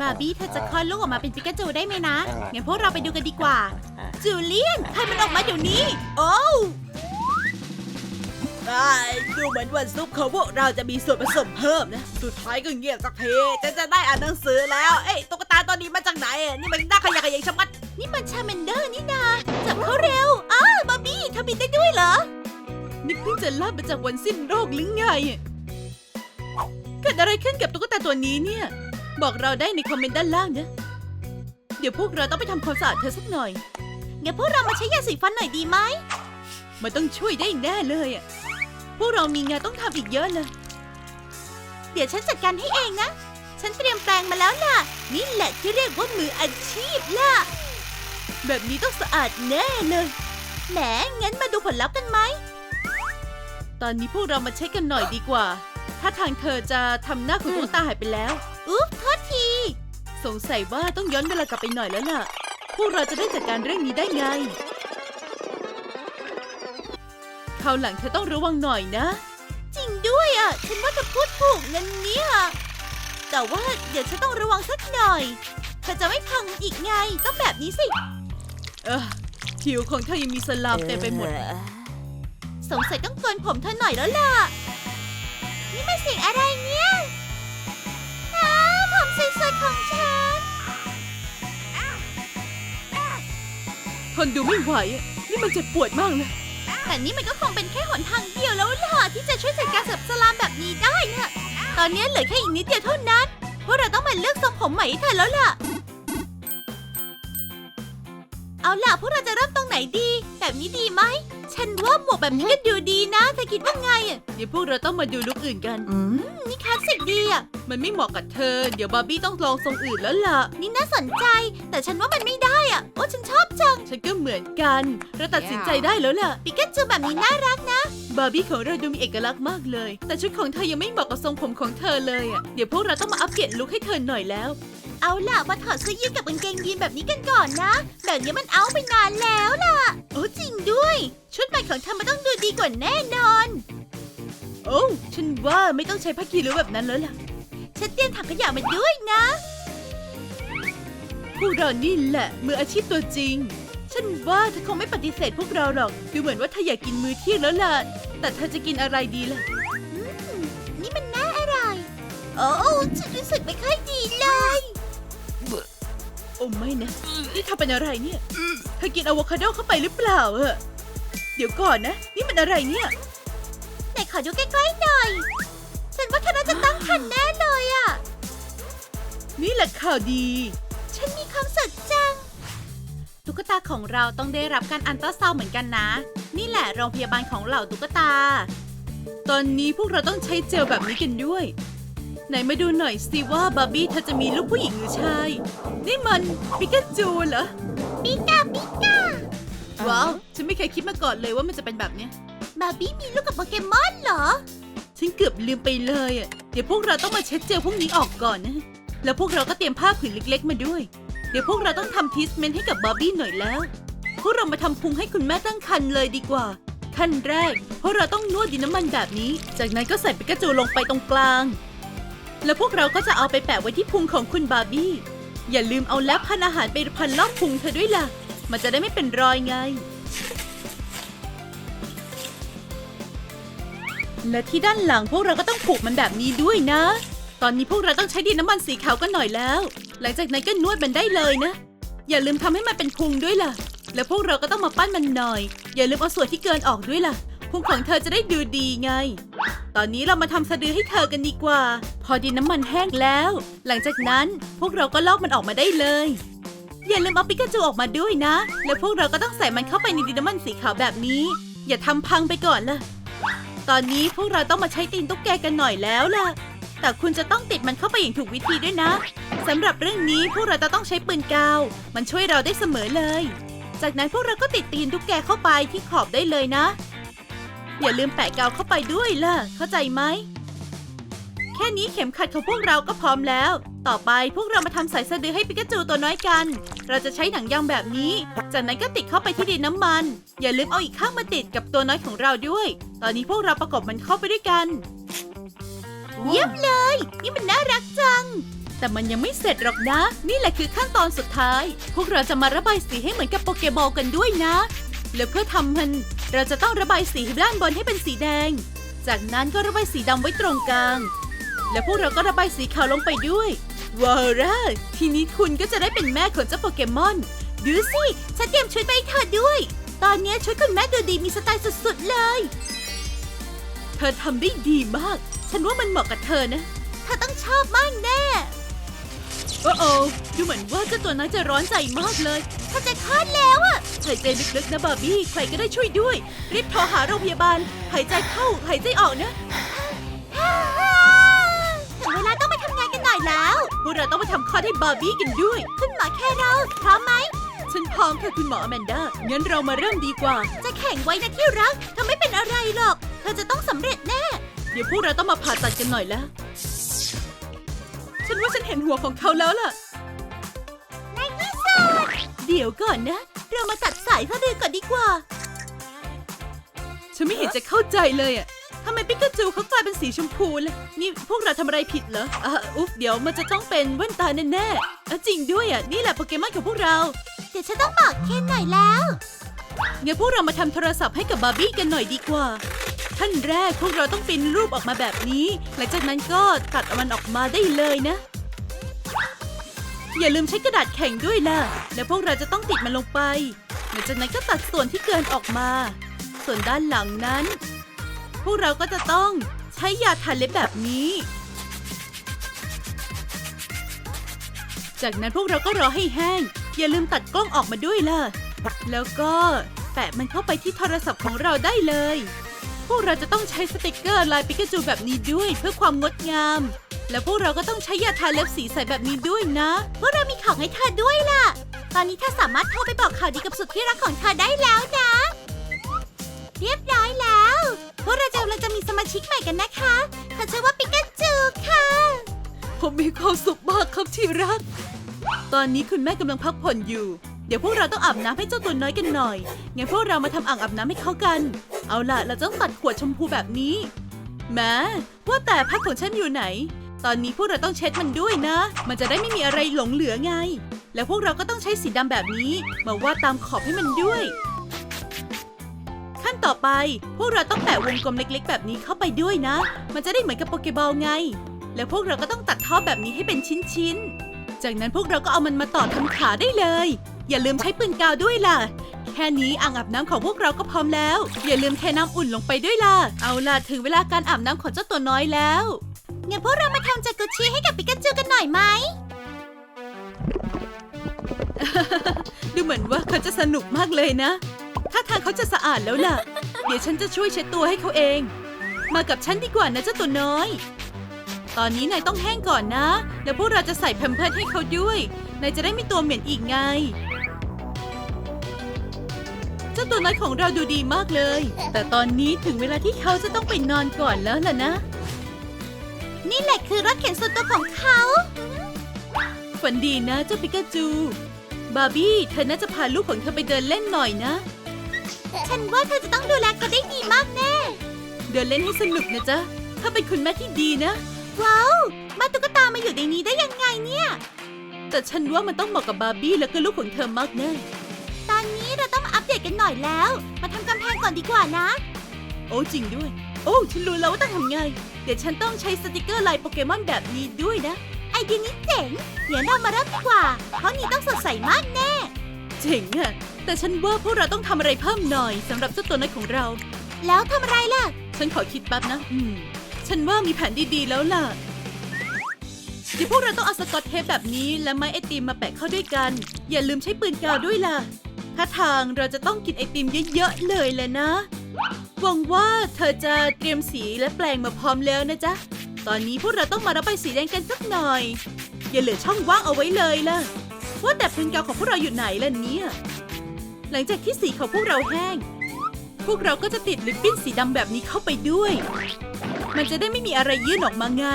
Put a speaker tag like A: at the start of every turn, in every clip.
A: บาร์บี้เธอจะคลอดลูกออกมาเป็นปิกาจูได้ไหมนะ งั้นพวกเราไปดูกันดีกว่า จูเลียนให้มันออกมาเดี๋ยวนี้ โอ้วได้ดูเหมือนว่าซุปของพวกเราจะมีส่วนผสมเพิ่มนะ สุดท้ายก็เงียบสักทีฉันจะได้อ่านหนังสือแล้ว เอ้ยตุ๊กตาตัวนี้มาจากไหนอะนี่มันน่าขยะแขยงชะมัด นี่มันชาแมนเดอร์นี่นาจับเขาเร็ว อ้าวบาร์บี้เธอบินได้ด้วยเหรอ นี่เพิ่งจะลาบมาจากวันสิ้นโลกหรือไง เกิดอะไรขึ้นกับตุ๊กตาตัวนี้เนี่ย บอกเราได้ในคอมเมนต์ด้านล่างนะ เดี๋ยวพวกเราต้องไปทำความสะอาดเธอสักหน่อย งั้นพวกเรามาใช้ยาสีฟันหน่อยดีไหม มันต้องช่วยได้แน่เลยอะพวกเรามีงานต้องทำอีกเยอะเลย เดี๋ยวฉันจัดการให้เองนะ ฉันเตรียมแปรงมาแล้วล่ะ นี่แหละที่เรียกว่ามืออาชีพล่ะ แบบนี้ต้องสะอาดแน่เลย แหม งั้นมาดูผลลัพธ์กันไหม ตอนนี้พวกเรามาเช็คกันหน่อยดีกว่า ถ้าทางเธอจะทำหน้าของตุ๊กตาหายไปแล้ว อุ๊บโทษที สงสัยว่าต้องย้อนเวลากลับไปหน่อยแล้วล่ะ พวกเราจะได้จัดการเรื่องนี้ได้ไงคราวหลังเธอต้องระวังหน่อยนะ จริงด้วยอะ ฉันว่าเธอพูดถูกนั่นเนี่ยแต่ว่าเดี๋ยวฉันต้องระวังสักหน่อย เธอจะไม่พังอีกไง ต้องแบบนี้สิ เออผิวของเธอยังมีสลามเต็มไปหมด สงสัยต้องโกนผมเธอหน่อยแล้วล่ะ นี่มันเสียงอะไรเนี่ย ทนดูไม่ไหวอะนี่มันเจ็บปวดมากเลย แต่นี่มันก็คงเป็นแค่หนทางเดียวแล้วล่ะที่จะช่วยจัดการกับสลามแบบนี้ได้นะตอนนี้เหลือแค่อีกนิดเดียวเท่านั้นพวกเราต้องมาเลือกทรงผมใหม่ให้เธอแล้วล่ะ เอาล่ะพวกเราจะเริ่มตรงไหนดี แบบนี้ดีไหม ฉันว่าหมวกแบบนี้ก็ดูดีนะเธอคิดว่าไงอะเดี๋ยวพวกเราต้องมาดูลุคอื่นกัน อืมนี่คลาสสิกดีอะ มันไม่เหมาะกับเธอ เดี๋ยวบาร์บี้ต้องลองทรงอื่นแล้วล่ะ นี่น่าสนใจ แต่ฉันว่ามันไม่ได้อะ โอ้ฉันชอบจัง ฉันก็เหมือนกัน เราตัดสินใจได้แล้วล่ะ ปิกาจูแบบนี้น่ารักนะ บาร์บี้ของเราดูมีเอกลักษณ์มากเลย แต่ชุดของเธอยังไม่เหมาะกับทรงผมของเธอเลยอะ เดี๋ยวพวกเราต้องมาอัปเกรดลุคให้เธอหน่อยแล้ว เอาล่ะมาถอดเสื้อยืดกับกางเกงยีนแบบนี้กันก่อนนะ แบบนี้มันเอาไปนานแล้วล่ะ โอ้จริงด้วย ชุดใหม่ของเธอมันต้องดูดีกว่าแน่นอน โอ้ฉันว่าไม่ต้องใช้ผ้าคีริ้วแบบนั้นแล้วล่ะ ฉันเตรียมถังขยะมาด้วยนะพวกเรานี่แหละมืออาชีพตัวจริง ฉันว่าเธอคงไม่ปฏิเสธพวกเราหรอก ดูเหมือนว่าเธออยากกินมื้อเที่ยงแล้วล่ะ แต่เธอจะกินอะไรดีล่ะนี่มันน่าอร่อย โอ้ฉันรู้สึกไม่ค่อยดีเลย โอ้ไม่นะ นี่เธอเป็นอะไรเนี่ย เธอกินอะโวคาโดเข้าไปหรือเปล่าอะเดี๋ยวก่อนนะ นี่มันอะไรเนี่ยไหนขอดูใกล้ๆหน่อย ฉันว่าเธอน่าจะตั้งครรภ์แน่เลยอะนี่แหละข่าวดี ฉันมีความสุขจัง ตุ๊กตาของเราต้องได้รับการอันตราซาวด์เหมือนกันนะ นี่แหละโรงพยาบาลของเหล่าตุ๊กตา ตอนนี้พวกเราต้องใช้เจลแบบนี้กันด้วย ไหนมาดูหน่อยสิว่าบาร์บี้เธอจะมีลูกผู้หญิงหรือชาย นี่มันปิกาจูเหรอ ปิกาปิกาว้าว ฉันไม่เคยคิดมาก่อนเลยว่ามันจะเป็นแบบเนี้ยบาร์บี้มีลูกกับโปเกมอนเหรอ ฉันเกือบลืมไปเลยอะ เดี๋ยวพวกเราต้องมาเช็ดเจลพวกนี้ออกก่อนนะ แล้วพวกเราก็เตรียมผ้าผืนเล็ก ๆ มาด้วย เดี๋ยวพวกเราต้องทำทีสเมนต์ให้กับบาร์บี้หน่อยแล้ว พวกเรามาทำพุงให้คุณแม่ตั้งครรภ์เลยดีกว่า ขั้นแรกพวกเราต้องนวดดินน้ำมันแบบนี้ จากนั้นก็ใส่ปิกาจูลงไปตรงกลาง แล้วพวกเราก็จะเอาไปแปะไว้ที่พุงของคุณบาร์บี้ อย่าลืมเอาแลบพันอาหารไปพันรอบพุงเธอด้วยล่ะ มันจะได้ไม่เป็นรอยไง และที่ด้านหลังพวกเราก็ต้องผูกมันแบบนี้ด้วยนะ ตอนนี้พวกเราต้องใช้ดินน้ำมันสีขาวกันหน่อยแล้ว หลังจากนั้นก็นวดมันได้เลยนะ อย่าลืมทำให้มันเป็นพุงด้วยล่ะ แล้วพวกเราก็ต้องมาปั้นมันหน่อย อย่าลืมเอาส่วนที่เกินออกด้วยล่ะ พุงของเธอจะได้ดูดีไง ตอนนี้เรามาทำสะดือให้เธอกันดีกว่า พอดินน้ำมันแห้งแล้ว หลังจากนั้นพวกเราก็ลอกมันออกมาได้เลย อย่าลืมเอาปิกาจูออกมาด้วยนะ แล้วพวกเราก็ต้องใส่มันเข้าไปในดินน้ำมันสีขาวแบบนี้ อย่าทำพังไปก่อนล่ะ ตอนนี้พวกเราต้องมาใช้ตีนตุ๊กแกกันหน่อยแล้วล่ะ แต่คุณจะต้องติดมันเข้าไปอย่างถูกวิธีด้วยนะสำหรับเรื่องนี้พวกเราจะต้องใช้ปืนกาว มันช่วยเราได้เสมอเลย จากนั้นพวกเราก็ติดตีนตุ๊กแกเข้าไปที่ขอบได้เลยนะ อย่าลืมแปะกาวเข้าไปด้วยล่ะ เข้าใจไหม แค่นี้เข็มขัดของพวกเราก็พร้อมแล้ว ต่อไปพวกเรามาทำสายสะดือให้ปิกาจูตัวน้อยกัน เราจะใช้หนังยางแบบนี้ จากนั้นก็ติดเข้าไปที่ดินน้ำมัน อย่าลืมเอาอีกข้างมาติดกับตัวน้อยของเราด้วย ตอนนี้พวกเราประกบมันเข้าไปด้วยกัน เยี่ยมเลย นี่มันน่ารักจังแต่มันยังไม่เสร็จหรอกนะ นี่แหละคือขั้นตอนสุดท้าย พวกเราจะมาระบายสีให้เหมือนกับโปเกบอลกันด้วยนะ และเพื่อทำมัน เราจะต้องระบายสีด้านบนให้เป็นสีแดง จากนั้นก็ระบายสีดำไว้ตรงกลาง และพวกเราก็ระบายสีขาวลงไปด้วยว้าวร่าทีนี้คุณก็จะได้เป็นแม่ของเจ้าโปเกมอน ดูสิ ฉันเตรียมชุดไปให้เธอด้วย ตอนนี้ชุดคุณแม่ดูดีมีสไตล์สุดๆเลย เธอทำได้ดีมาก ฉันว่ามันเหมาะกับเธอนะ เธอต้องชอบมากแน่ โอ้โอดูเหมือนว่าเจ้าตัวนั้นจะร้อนใจมากเลย เธอจะคลอดแล้วอะหายใจลึกๆนะบาร์บี้ ใครก็ได้ช่วยด้วย รีบโทรหาโรงพยาบาล หายใจเข้า หายใจออกนะถึงเวลาต้องไปทำงานกันหน่อยแล้วพวกเราต้องไปทำคลอดให้บาร์บี้กันด้วย คุณหมอแค่เราพร้อมไหม ฉันพร้อมค่ะคุณหมออแมนดา งั้นเรามาเริ่มดีกว่า จะแข่งไว้นะที่รักเธอไม่เป็นอะไรหรอก เธอจะต้องสำเร็จแน่ เดี๋ยวพวกเราต้องมาผ่าตัดกันหน่อยแล้ว ฉันว่าฉันเห็นหัวของเขาแล้วล่ะในที่สุ ดเดี๋ยวก่อนนะ เรามาตัดสายสะดือก่อนดีกว่า ฉันไม่เห็นจะเข้าใจเลยอะทำไมปิกาจูเขากลายเป็นสีชมพูล่ะนี่พวกเราทำอะไรผิดเหรออะอุ๊บเดี๋ยวมันจะต้องเป็นแว่นตาแน่ๆอะจริงด้วยอะนี่แหละโปเกมอนของพวกเราเดี๋ยวฉันต้องบอกเคนหน่อยแล้วงั้นพวกเรามาทำโทรศัพท์ให้กับบาร์บี้กันหน่อยดีกว่าขั้นแรกพวกเราต้องปริ้นรูปออกมาแบบนี้ หลังจากนั้นก็ตัดมันออกมาได้เลยนะ อย่าลืมใช้กระดาษแข็งด้วยล่ะ แล้วพวกเราจะต้องติดมันลงไปหลังจากนั้นก็ตัดส่วนที่เกินออกมา ส่วนด้านหลังนั้น พวกเราก็จะต้องใช้ยาทาเล็บแบบนี้ จากนั้นพวกเราก็รอให้แห้ง อย่าลืมตัดกล้องออกมาด้วยล่ะ แล้วก็แปะมันเข้าไปที่โทรศัพท์ของเราได้เลย พวกเราจะต้องใช้สติกเกอร์ลายปิกาจูแบบนี้ด้วยเพื่อความงดงาม แล้วพวกเราก็ต้องใช้ยาทาเล็บสีใสแบบนี้ด้วยนะพวกเรามีของให้เธอด้วยล่ะ ตอนนี้เธอสามารถโทรไปบอกข่าวดีกับสุดที่รักของเธอได้แล้วนะ เรียบร้อยแล้วพวกเราจะกำลังจะมีสมาชิกใหม่กันนะคะเธอชื่อว่าปิกาจูค่ะ ผมมีความสุขมากครับที่รัก ตอนนี้คุณแม่กำลังพักผ่อนอยู่ เดี๋ยวพวกเราต้องอาบน้ำให้เจ้าตัวน้อยกันหน่อยงั้นพวกเรามาทำอ่างอาบน้ำให้เขากัน เอาล่ะ เราต้องตัดขวดชมพูแบบนี้แม้ว่าแต่พักของฉันอยู่ไหน ตอนนี้พวกเราต้องเช็ดมันด้วยนะ มันจะได้ไม่มีอะไรหลงเหลือไง แล้วพวกเราก็ต้องใช้สีดำแบบนี้ มาวาดตามขอบให้มันด้วย ขั้นต่อไป พวกเราต้องแปะวงกลมเล็กๆ แบบนี้เข้าไปด้วยนะ มันจะได้เหมือนกับโปเกบอลไง แล้วพวกเราก็ต้องตัดท่อแบบนี้ให้เป็นชิ้นๆ จากนั้นพวกเราก็เอามันมาต่อทำขาได้เลย อย่าลืมใช้ปืนกาวด้วยล่ะ แค่นี้อ่างอาบน้ำของพวกเราก็พร้อมแล้ว อย่าลืมเทน้ำอุ่นลงไปด้วยล่ะ เอาล่ะถึงเวลาการอาบน้ำของเจ้าตัวน้อยแล้วงั้นพวกเรามาทำจากุชิให้กับปิกาจูกันหน่อยไหม ดูเหมือนว่าเขาจะสนุกมากเลยนะถ้าทางเขาจะสะอาดแล้วล่ะ เดี๋ยวฉันจะช่วยเช็ดตัวให้เขาเอง มากับฉันดีกว่านะเจ้าตัวน้อย ตอนนี้นายต้องแห้งก่อนนะ แล้วพวกเราจะใส่แพมเพิร์สให้เขาด้วย นายจะได้ไม่ตัวเหม็นอีกไง เจ้าตัวน้อยของเราดูดีมากเลย แต่ตอนนี้ถึงเวลาที่เขาจะต้องไปนอนก่อนแล้วล่ะนะ นี่แหละคือรถเข็นส่วนตัวของเขาฝันดีนะเจ้าปิกาจู บาร์บี้เธอน่าจะพาลูกของเธอไปเดินเล่นหน่อยนะ ฉันว่าเธอจะต้องดูแลเขาได้ดีมากแน่ เดินเล่นให้สนุกนะจ๊ะเธอเป็นคุณแม่ที่ดีนะ ว้าวมาตุ๊กตามาอยู่ในนี้ได้ยังไงเนี่ย แต่ฉันว่ามันต้องเหมาะกับบาร์บี้แล้วก็ลูกของเธอมากแน่ ตอนนี้เราต้องมาอัปเดตกันหน่อยแล้ว มาทำกำแพงก่อนดีกว่านะ โอ้จริงด้วย โอ้ฉันรู้แล้วว่าต้องทำไง เดี๋ยวฉันต้องใช้สติกเกอร์ลายโปเกมอนแบบนี้ด้วยนะ ไอเดียนี้เจ๋ง เดี๋ยวเรามาเริ่มดีกว่าเพราะนี้ต้องสดใสมากแน่ เจ๋งอะแต่ฉันว่าพวกเราต้องทำอะไรเพิ่มหน่อยสำหรับเจ้าตัวน้อยของเรา แล้วทำอะไรล่ะ ฉันขอคิดแป๊บนะ อืม ฉันว่ามีแผนดีๆแล้วล่ะ เดี๋ยวพวกเราต้องเอาสกอตเทปแบบนี้ และไม้ไอติมมาแปะเข้าด้วยกัน อย่าลืมใช้ปืนกาวด้วยล่ะ ถ้าทางเราจะต้องกินไอติมเยอะๆเลยแหละนะ หวังว่าเธอจะเตรียมสีและแปลงมาพร้อมแล้วนะจ๊ะ ตอนนี้พวกเราต้องมาระบายสีแดงกันสักหน่อย อย่าเหลือช่องว่างเอาไว้เลยล่ะ ว่าแต่ปืนกาวของพวกเราอยู่ไหนล่ะเนี่ย หลังจากที่สีของพวกเราแห้ง พวกเราก็จะติดลิปบิ้นสีดำแบบนี้เข้าไปด้วย มันจะได้ไม่มีอะไรยื่นออกมาไง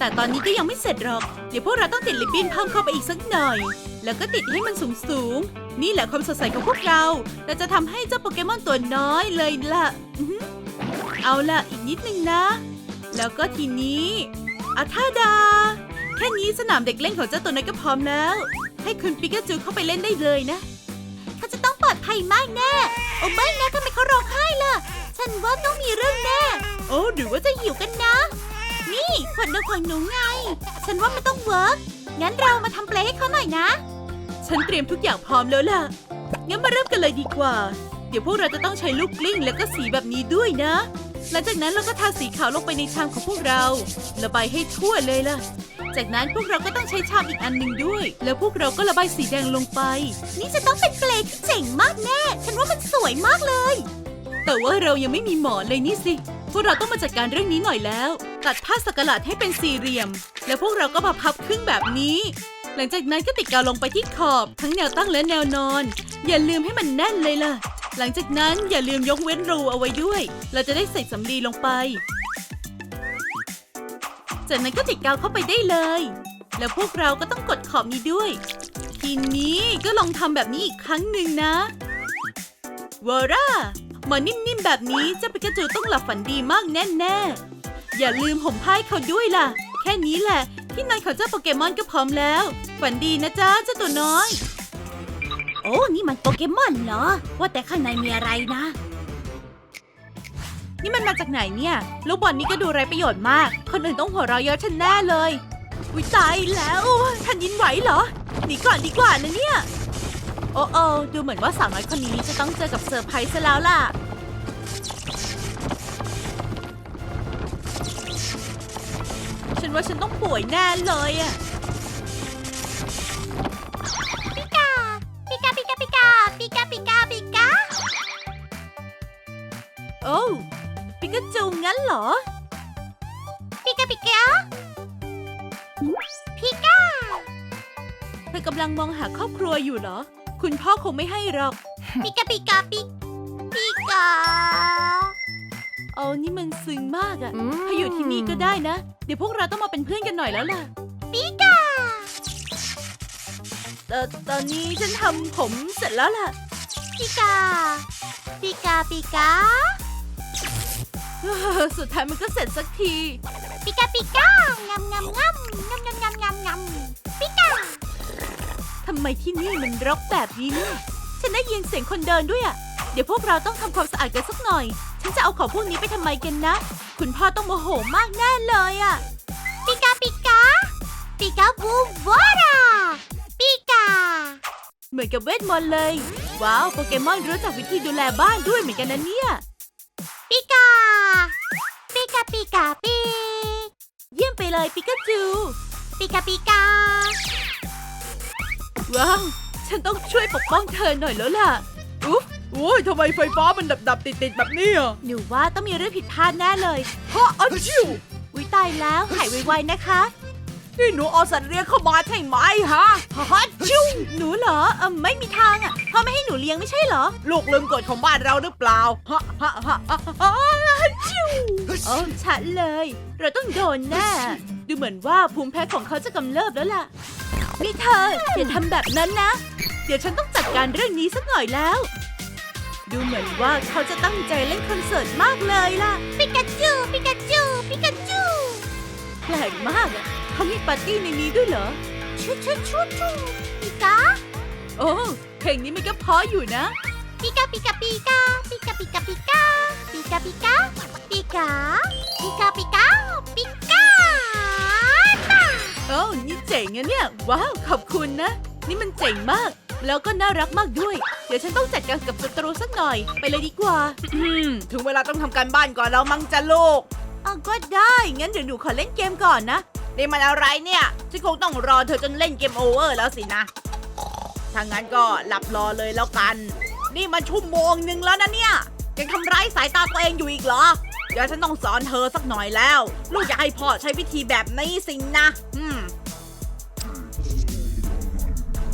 A: แต่ตอนนี้ก็ยังไม่เสร็จหรอก เดี๋ยวพวกเราต้องติดลิปบิ้นเพิ่มเข้าไปอีกสักหน่อย แล้วก็ติดให้มันสูงสูง นี่แหละความสดใสของพวกเรา เราจะทำให้เจ้าโปเกมอนตัวน้อยเลยล่ะเอาล่ะอีกนิดนึงนะ แล้วก็ทีนี้อาท่าดา แค่นี้สนามเด็กเล่นของเจ้าตัวนั้นก็พร้อมแล้ว ให้คุณปิกาจูเข้าไปเล่นได้เลยนะเขาจะต้องปลอดภัยมากแน่โอ้ไม่นะทำไมเขาร้องไห้ล่ะ ฉันว่าต้องมีเรื่องแน่ โอ้หรือว่าจะหิวกันนะ นี่ขวดนมของหนูไง ฉันว่ามันต้องเวิร์กงั้นเรามาทำเพลงให้เขาหน่อยนะ ฉันเตรียมทุกอย่างพร้อมแล้วล่ะ งั้นมาเริ่มกันเลยดีกว่า เดี๋ยวพวกเราจะต้องใช้ลูกกลิ้งแล้วก็สีแบบนี้ด้วยนะ หลังจากนั้นเราก็ทาสีขาวลงไปในชามของพวกเรา ระบายให้ทั่วเลยล่ะ จากนั้นพวกเราก็ต้องใช้ชามอีกอันหนึ่งด้วย แล้วพวกเราก็ระบายสีแดงลงไป นี่จะต้องเป็นเปลที่เจ๋งมากแน่ ฉันว่ามันสวยมากเลย แต่ว่าเรายังไม่มีหมอนเลยนี่สิ พวกเราต้องมาจัดการเรื่องนี้หน่อยแล้ว ตัดผ้าสักหลาดให้เป็นสี่เหลี่ยม แล้วพวกเราก็มาพับครึ่งแบบนี้ หลังจากนั้นก็ติดกาวลงไปที่ขอบ ทั้งแนวตั้งและแนวนอน อย่าลืมให้มันแน่นเลยล่ะ หลังจากนั้นอย่าลืมยกเว้นรูเอาไว้ด้วย เราจะได้ใส่สำลีลงไป จากนั้นก็ติดกาวเข้าไปได้เลย แล้วพวกเราก็ต้องกดขอบนี้ด้วย ทีนี้ก็ลองทำแบบนี้อีกครั้งหนึ่งนะวอร่า หมอนิ่มๆแบบนี้เจ้าปิกาจูต้องหลับฝันดีมากแน่ๆ อย่าลืมห่มผ้าให้เขาด้วยล่ะ แค่นี้แหละ ที่นอนของเจ้าโปเกมอนก็พร้อมแล้ว ฝันดีนะจ๊ะเจ้าตัวน้อย โอ้นี่มันโปเกมอนเหรอ ว่าแต่ข้างในมีอะไรนะ นี่มันมาจากไหนเนี่ย ลูกบอลนี้ก็ดูไรประโยชน์มาก คนอื่นต้องหัวเราะเยอะฉันแน่เลยอุ้ยตายแล้วแผ่นดินไหวเหรอหนีก่อนดีกว่านะเนี่ยโอ้โอดูเหมือนว่าสาวน้อยคนนี้จะต้องเจอกับเซอร์ไพรส์ซะแล้วล่ะ ฉันว่าฉันต้องป่วยแน่เลยอะ
B: ปิกาปิกาปิกาปิกาปิกาปิกาปิกา
A: โอ้ปิกาจูงั้นเหรอ
B: ปิกาปิกาปิกา
A: เธอกำลังมองหาครอบครัวอยู่เหรอ คุณพ่อคงไม่ให้หรอก
B: ปิกาปิกาปิกปิกา
A: เอานี่มันซึ้งมากอะถ้าอยู่ที่นี่ก็ได้นะ เดี๋ยวพวกเราต้องมาเป็นเพื่อนกันหน่อยแล้วล่ะ
B: ปิกา
A: ตตอนนี้ฉันทำผมเสร็จแล้วล่ะ
B: ปิกา ปิกาปิกา
A: สุดท้ายมันก็เสร็จสักที
B: ปิกาปิกางำงำงำงำงำงำงำปิกา
A: ทำไมที่นี่มันรกแบบนี้เนี่ยฉันได้ยินเสียงคนเดินด้วยอะเดี๋ยวพวกเราต้องทำความสะอาดกันสักหน่อย ฉันจะเอาของพวกนี้ไปทำไมกันนะ คุณพ่อต้องโมโหมากแน่เลยอะ
B: ปิกาปิกาปิกาบูวาราปิกา
A: เหมือนกับเวทมนต์เลย ว้าวโปเกมอนรู้จักวิธีดูแลบ้านด้วยเหมือนกันนะเนี่ย
B: ปิกาปิกาปิกาปิ
A: เยี่ยมไปเลยปิกาจู
B: ปิกาปิกา
A: ว้าว ฉันต้องช่วยปกป้องเธอหน่อยแล้วล่ะ อุ๊บโอ้ยทำไมไฟฟ้ามันดับดับติดติดๆแบบนี้อะหนูว่าต้องมีเรื่องผิดพลาดแน่เลยฮะอาชิวอุ้ยตายแล้วหายไวๆนะคะ นี่หนูเอาสัตว์เลี้ยงเข้ามาใช่ไหมฮะฮะชิวหนูเหรอเออไม่มีทางอะพ่อไม่ให้หนูเลี้ยงไม่ใช่เหรอ ลูกลืมกฎของบ้านเราหรือเปล่าฮะฮะฮะฮะฮะชิวโอ้ชัดเลย เราต้องโดนแน่ดูเหมือนว่าภูมิแพ้ของเขาจะกำเริบแล้วล่ะ นี่เธอ อย่าทำแบบนั้นนะ เดี๋ยวฉันต้องจัดการเรื่องนี้สักหน่อยแล้ว ดูเหมือนว่าเขาจะตั้งใจเล่นคอนเสิร์ตมากเลยล่ะ
B: ปิกาจูปิกาจูปิกาจู
A: แปลกมากอะเขามีปาร์ตี้ในนี้ด้วยเหรอ
B: ชูชูชูชูปิกา
A: โอ้เพลงนี้มันก็เพราะอยู่นะ
B: ปิกาปิกาปิกาปิกาปิกาปิกาปิกาปิกาปิกาปิกาปิกาปิกาตา
A: โอ้นี่เจ๋งอะเนี่ย ว้าว ขอบคุณนะ นี่มันเจ๋งมาก แล้วก็น่ารักมากด้วย เดี๋ยวฉันต้องจัดการกับศัตรูสักหน่อย ไปเลยดีกว่าถึงเวลาต้องทำการบ้านก่อนแล้วมั้งจ้ะลูกอ๋อก็ได้ งั้นเดี๋ยวหนูขอเล่นเกมก่อนนะนี่มันอะไรเนี่ย ฉันคงต้องรอเธอจนเล่นเกมโอเวอร์แล้วสินะ ถ้างั้นก็หลับรอเลยแล้วกัน นี่มันชั่วโมงหนึ่งแล้วนะเนี่ยยังทำร้ายสายตาตัวเองอยู่อีกเหรอ เดี๋ยวฉันต้องสอนเธอสักหน่อยแล้ว ลูกอยากให้พ่อใช้วิธีแบบนี้สินะอืม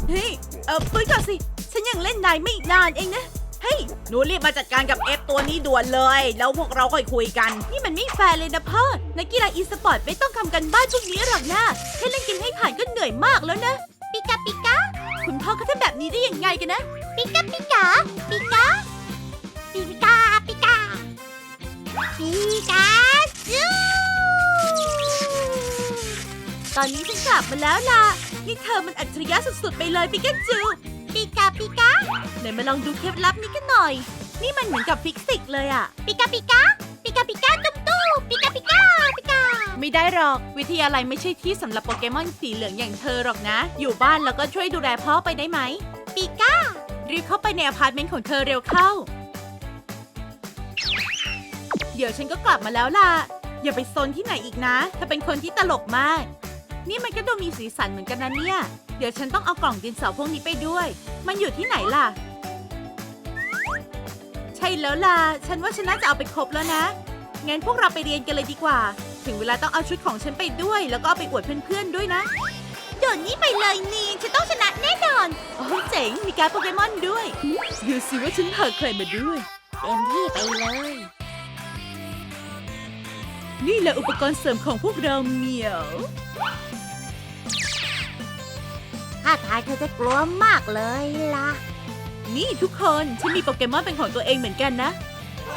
A: เฮ้ยเออปืนก่อนสิ ฉันยังเล่นนายไม่นานเองนะเฮ้ยหนูรีบมาจัดการกับเอฟตัวนี้ด่วนเลย แล้วพวกเราค่อยคุยกัน นี่มันไม่แฟร์เลยนะพ่อนักกีฬาอีสปอร์ตไม่ต้องทำกันบ้านพวกนี้หรอกนะแค่เล่นเกมให้ผ่านก็เหนื่อยมากแล้วนะ
B: ปิกาปิกา
A: คุณพ่อเขาทำแบบนี้ได้ยังไงกันนะ
B: ปิกาปิกาปิกาปิกาปิกา ปิกาจู
A: ตอนนี้ฉันกลับมาแล้วล่ะ นี่เธอมันอัจฉริยะสุดๆไปเลยปิกาจู
B: ปิกาปิกา
A: ไหนมาลองดูเคล็ดลับนี้กันหน่อย นี่มันเหมือนกับฟิกซิกเลยอะ
B: ปิกาปิกาปิกาปิกาตุ้มตู้ปิกาปิกาปิกา
A: ไม่ได้หรอกวิทยาลัยไม่ใช่ที่สำหรับโปเกมอนสีเหลืองอย่างเธอหรอกนะ อยู่บ้านแล้วก็ช่วยดูแลพ่อไปได้ไหม
B: ปิกา
A: รีบเข้าไปในอพาร์ตเมนต์ของเธอเร็วเข้า เดี๋ยวฉันก็กลับมาแล้วล่ะ อย่าไปซนที่ไหนอีกนะเธอเป็นคนที่ตลกมาก นี่มันก็ดูมีสีสันเหมือนกันนะเนี่ย เดี๋ยวฉันต้องเอากล่องดินสอพวกนี้ไปด้วย มันอยู่ที่ไหนล่ะ ใช่แล้วล่ะ ฉันว่าฉันน่าจะเอาไปครบแล้วนะ งั้นพวกเราไปเรียนกันเลยดีกว่า ถึงเวลาต้องเอาชุดของฉันไปด้วย แล้วก็เอาไปอวดเพื่อนๆด้วยนะ
B: โดดนี้ไปเลยนี่ฉันต้องชนะแน่นอน
A: โอ้เจ๋ง มีการดโปเกมอนด้วย ดูสิว่าฉันพาใครมาด้วย
B: เต็มที่ไปเลย
A: นี่แหละอุปกรณ์เสริมของพวกเราเหมียว
B: ถ้าทายเธอจะกลัวมากเลยล่ะ
A: นี่ทุกคนฉันมีโปเกมอนเป็นของตัวเองเหมือนกันนะ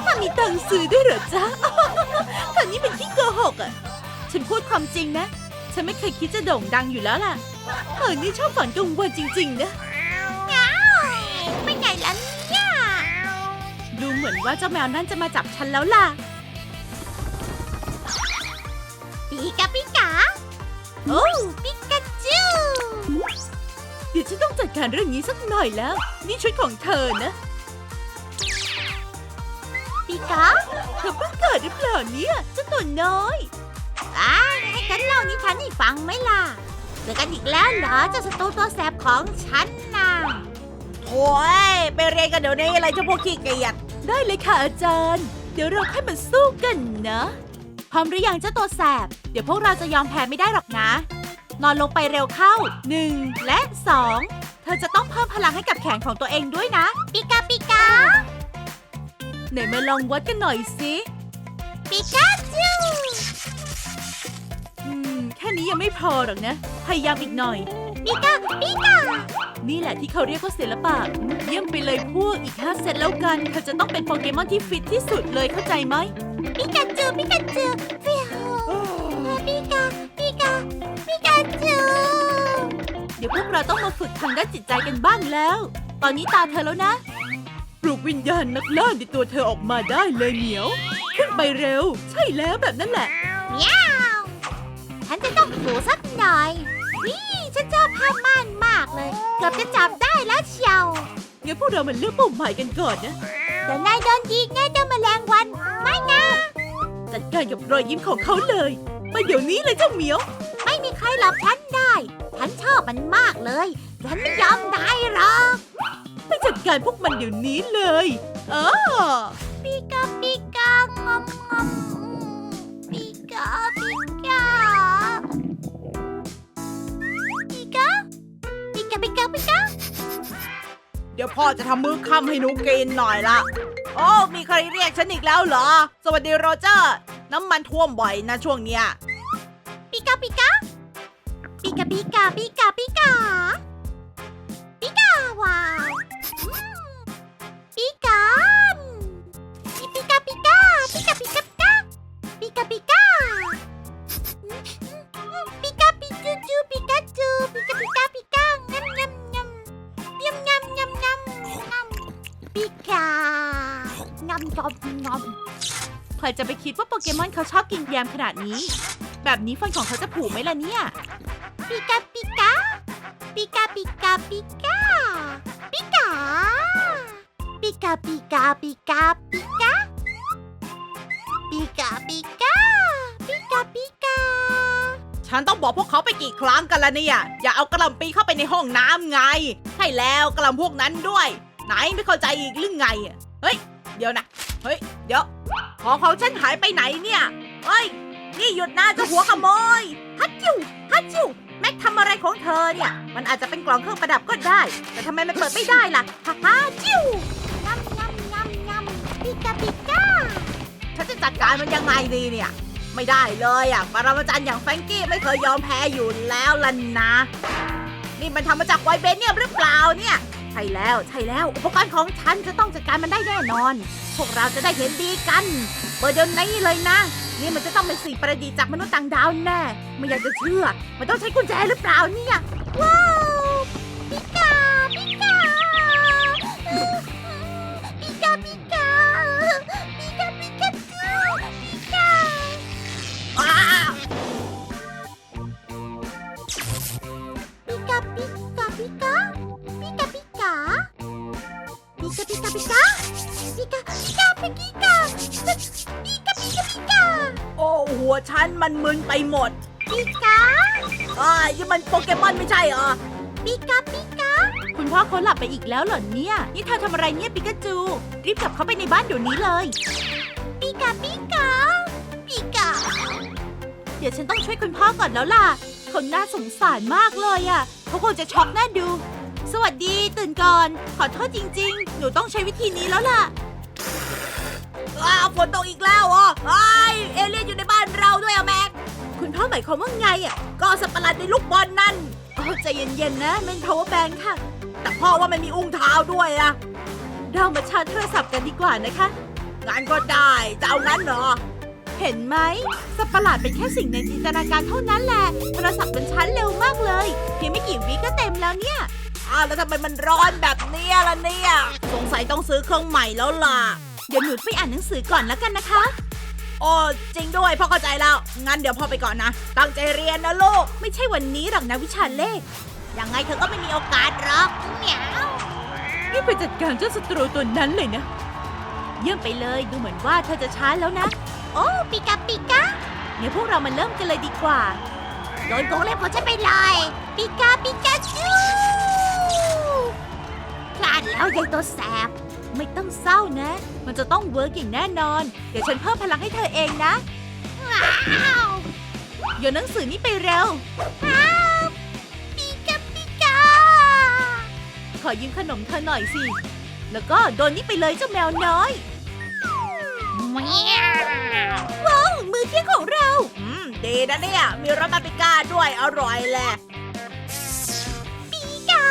A: ถ้ามีตังค์ซื้อด้วยเหรอจ๊ะเธอนี่เป็นขี้โกหกอะ ฉันพูดความจริงนะ ฉันไม่เคยคิดจะโด่งดังอยู่แล้วล่ะเธอนี่ชอบฝันกลางวันจริง ๆ นะ
B: ไม่ไงล่ะเนี่ย
A: ดูเหมือนว่าเจ้าแมวนั่นจะมาจับฉันแล้วล่ะ
B: ปิกาปิกาโอ้ปิกาจู
A: เดี๋ยวฉันต้องจัดการเรื่องนี้สักหน่อยแล้ว นี่ชุดของเธอนะ
B: ปิกา
A: เธอเพิ่งเกิดหรือเปล่าเนี่ยเจ้าตัวน้อย
B: อ่าให้ฉันเล่านิทานให้ฟังไหมล่ะเจอกันอีกแล้วเหรอเจ้าศัตรูตัวแสบของฉันน่ะ
A: โอ้ยไปเรียนกันเดี๋ยวนี้อะไรเจ้าพวกขี้เกียจได้เลยค่ะอาจารย์ เดี๋ยวเราค่อยมาสู้กันนะ พร้อมหรือยังเจ้าตัวแสบ เดี๋ยวพวกเราจะยอมแพ้ไม่ได้หรอกนะ นอนลงไปเร็วเข้า 1 และ 2 เธอจะต้องเพิ่มพลังให้กับแขนของตัวเองด้วยนะ
B: ปิกาปิกา
A: ไหนมาลองวัดกันหน่อยสิ
B: ปิกาจู
A: อืมแค่นี้ยังไม่พอหรอกนะ พยายามอีกหน่อย
B: ปิกาปิกา
A: นี่แหละที่เขาเรียกว่าศิลปะ เยี่ยมไปเลยพวกอีก5เซตแล้วกัน เธอจะต้องเป็นโปเกมอนที่ฟิตที่สุดเลยเข้าใจไหม
B: ปิกา จูปิกาจูฟิวปิกาปิกาปิกาจู
A: เดี๋ยวพวกเราต้องมาฝึกทางด้านจิตใจกันบ้างแล้ว ตอนนี้ตาเธอแล้วนะ ปลุกวิญญาณนักล่าในตัวเธอออกมาได้เลยเหมียว ขึ้นไปเร็ว ใช่แล้วแบบนั้นแหละ
B: เมียวฉันจะต้องถูสักหน่อยวิฉันชอบผ้าม่านมากเลยเกือบจะจับได้แล้วเชียว
A: งั้นพวกเรามันเลือกเป้าหมายกันก่อนนะ
B: เดี๋ยวนายโดนยิงแน่เจ้าแมลงวัน ไม่นะ
A: จัดการกับรอยยิ้มของเขาเลยไปเดี๋ยวนี้เลยเจ้าเหมียว
B: ไม่มีใครหลบฉันได้ ฉันชอบมันมากเลย ฉันไม่ยอมได้หรอก
A: ไปจัดการพวกมันเดี๋ยวนี้เลยเออ
B: ปิกาปิกางอมงอมปิกาปิกาปิกาปิกาปิกาปิกา
A: เดี๋ยวพ่อจะทำมือค่ำให้หนูกินหน่อยละโอ้ มีใครเรียกฉันอีกแล้วเหรอ สวัสดีโรเจอร์ น้ำมันท่วมบ่อยนะช่วงเนี้ย
B: ปิกาปิกาปิกาปิกาปิกาปิกาปิกาว่า
A: รจะไปคิดว่าโปเกมอนเขาชอบกินแยมขนาดนี้ แบบนี้ฟันของเขาจะผุไหมล่ะเนี่ย
B: ปิกาปิกาปิกาปิกาปิกาปิกาปิกาปิกาปิกาปิกาปิกาปิกาปิกาปิกา
A: ฉันต้องบอกพวกเขาไปกี่ครั้งกันละเนี่ย อย่าเอากระหลำปีเข้าไปในห้องน้ำไงให้แล้วกระหลำพวกนั้นด้วย ไหนไม่เข้าใจอีกหรือไงอะเฮ้ย เดี๋ยวนะ เฮ้ย เดี๋ยว ของของฉันหายไปไหนเนี่ยเฮ้ย นี่หยุดนะเจ้าหัวขโมย ฮัตจิวฮัตจิวแม็กทำอะไรของเธอเนี่ย มันอาจจะเป็นกล่องเครื่องประดับก็ได้ แต่ทำไมมันเปิดไม่ได้ล่ะฮ่าฮ่าจิว
B: ยำยำยำยำปิกาปิกา
A: ฉันจะจัดการมันยังไงดีเนี่ย ไม่ได้เลยอะปรมาจารย์อย่างแฟรงกี้ไม่เคยยอมแพ้อยู่แล้วล่ะนะ นี่มันทำมาจากไวเบเนียมหรือเปล่าเนี่ยพ
B: ช่แล้วใช่แล้ว อุปกรณ์ของฉันจะต้องจัดการมันได้แน่นอน พวกเราจะได้เห็นดีกัน เปิดเดี๋ยวนี้เลยนะ นี่มันจะต้องเป็นสิ่งประดิษฐ์จากมนุษย์ต่างดาวแน่ ไม่อยากจะเชื่อ มันต้องใช้กุญแจหรือเปล่าเนี่ยว้า ปิกาปิกา
A: โอ้หัวฉันมันมึนไปหมด
B: ปิกา
A: อ่ายี่มันโปเกมอนไม่ใช่เหรอ
B: ปิกาปิกา
A: คุณพ่อเขาหลับไปอีกแล้วเหรอเนี่ย นี่เธอทำอะไรเนี่ยปิกาจู รีบกลับเข้าไปในบ้านเดี๋ยวนี้เลย
B: ปิกาปิกาปิกา
A: เดี๋ยวฉันต้องช่วยคุณพ่อก่อนแล้วล่ะเขาน่าสงสารมากเลยอะ่ะเขาคงจะช็อกหน้าดู สวัสดีตื่นก่อน ขอโทษจริง ๆ หนูต้องใช้วิธีนี้แล้วล่ะอ้าวฝนตกอีกแล้วอะไอเอเลี่ยนอยู่ในบ้านเราด้วยอะแม็ก คุณพ่อหมายความว่าไงอะ ก็สัตว์ประหลาดในลูกบอลนั่นโอ้ใจเย็นๆนะเมน power bank ค่ะ แต่พ่อว่ามันมีอุ้งเท้าด้วยอะเรามาชาร์จโทรศัพท์กันดีกว่านะคะ งานก็ได้จะเอางั้นเหรอ เห็นไหมสัตว์ประหลาดเป็นแค่สิ่งในจินตนาการเท่านั้นแหละ โทรศัพท์มันชาร์จเร็วมากเลย เพียงไม่กี่วิก็เต็มแล้วเนี่ย อ้าวแล้วทำไมมันร้อนแบบเนี้ยล่ะเนี่ย สงสัยต้องซื้อเครื่องใหม่แล้วล่ะ เดี๋ยวหนูไปอ่านหนังสือก่อนแล้วกันนะคะ โอ้จริงด้วยพ่อเข้าใจแล้ว งั้นเดี๋ยวพ่อไปก่อนนะ ตั้งใจเรียนนะลูก ไม่ใช่วันนี้หรอกนะวิชาเลข
B: ยังไงเธอก็ไม่มีโอกาสหรอกเหมียว
A: นี่ไปจัดการเจ้าศัตรูตัวนั้นเลยนะ เยี่ยมไปเลยดูเหมือนว่าเธอจะช้าแล้วนะ
B: โอ้ปิกาปิกา
A: เดี๋ยวพวกเรามาเริ่มกันเลยดีกว่า
B: โดนโกงเล่นของฉันไปเลยปิกาปิกาจูพลาดแล้วยายตัวแสบ
A: ไม่ต้องเศร้านะ มันจะต้องเวิร์กอย่างแน่นอน เดี๋ยวฉันเพิ่มพลังให้เธอเองนะ
B: ว้าว
A: โยนหนังสือนี่ไปเร็ว
B: ว้าวปิกาปิกา
A: ขอยืมขนมเธอหน่อยสิ แล้วก็โดนนี่ไปเลยเจ้าแมวน้อย
B: เมียว
A: ว้าวมือเที่ยงของเรา อืม ดีนะเนี่ย มีรสมาปิก้าด้วยอร่อยแหละ
B: ปิกา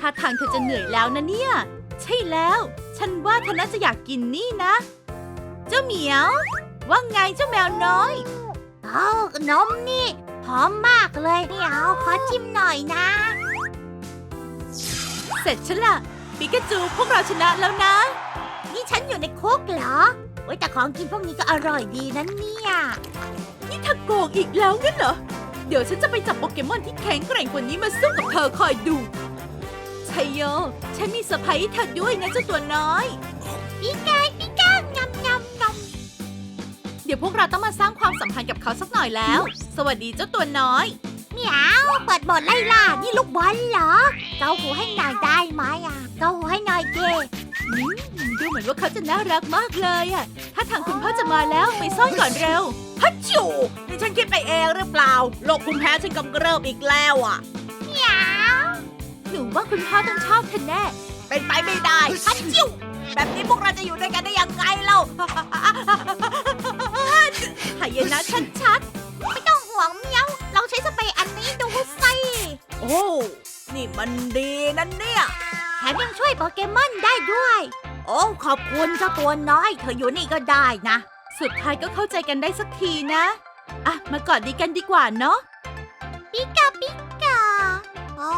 A: ถ้าทางเธอจะเหนื่อยแล้วนะเนี่ย ใช่แล้ว ฉันว่าเธอน่าจะอยากกินนี่นะ เจ้าเหมียว ว่าไงเจ้าแมวน้อย
B: เอานมนี่หอมมากเลยเหมียวขอชิมหน่อยนะ
A: เสร็จฉันละปิกาจูพวกเราชนะแล้วนะ
B: นี่ฉันอยู่ในคุกเหรอโอ้ยแต่ของกินพวกนี้ก็อร่อยดีนะเนี่ย
A: นี่เธอโกงอีกแล้วงั้นเหรอ เดี๋ยวฉันจะไปจับโปเกมอนที่แข็งแกร่งกว่านี้มาสู้กับเธอคอยดู ชัยโย ฉันมีเซอร์ไพรส์ให้เธอด้วยนะเจ้าตัวน้อย
B: ปิกาปิกางำงำง
A: เดี๋ยวพวกเราต้องมาสร้างความสัมพันธ์กับเขาสักหน่อยแล้ว สวัสดีเจ้าตัวน้อยำ
B: เหมียวเปิดบทไล่ล่า นี่ลูกบอลเหรอ เกาหูให้หน่อยได้ไหมอะ เกาหูให้หน่อยเก
A: อืมดูเหมือนว่าเขาจะน่ารักมากเลยอะถ้าทางคุณพ่อจะมาแล้วไปซ่อนก่อนเร็ว ฮัชจูนี่ฉันคิดไปเองหรือเปล่า โรคภูมิแพ้ฉันกำเริบอีกแล้วอะ
B: เหมียว
A: หนูว่าคุณพ่อต้องชอบเธอแน่ เป็นไปไม่ได้ฮัชจูแบบนี้พวกเราจะอยู่ด้วยกันได้ยังไงเล่าหายนะชัด
B: ไม่ต้องห่วงเหมียว เราใช้สเปรย์อันนี้ดูสิ
A: ๆโอ้ นี่มันดีนั่นเนี่ย
B: แถมยังช่วยโปเกมอนได้ด้วย โอ้ ขอบคุณเจ้าตัวน้อย เธออยู่นี่ก็ได้นะ
A: สุดท้ายก็เข้าใจกันได้สักทีนะ อะ มากอดดีกันดีกว่าเนาะ
B: ปิกาปิกาโอ้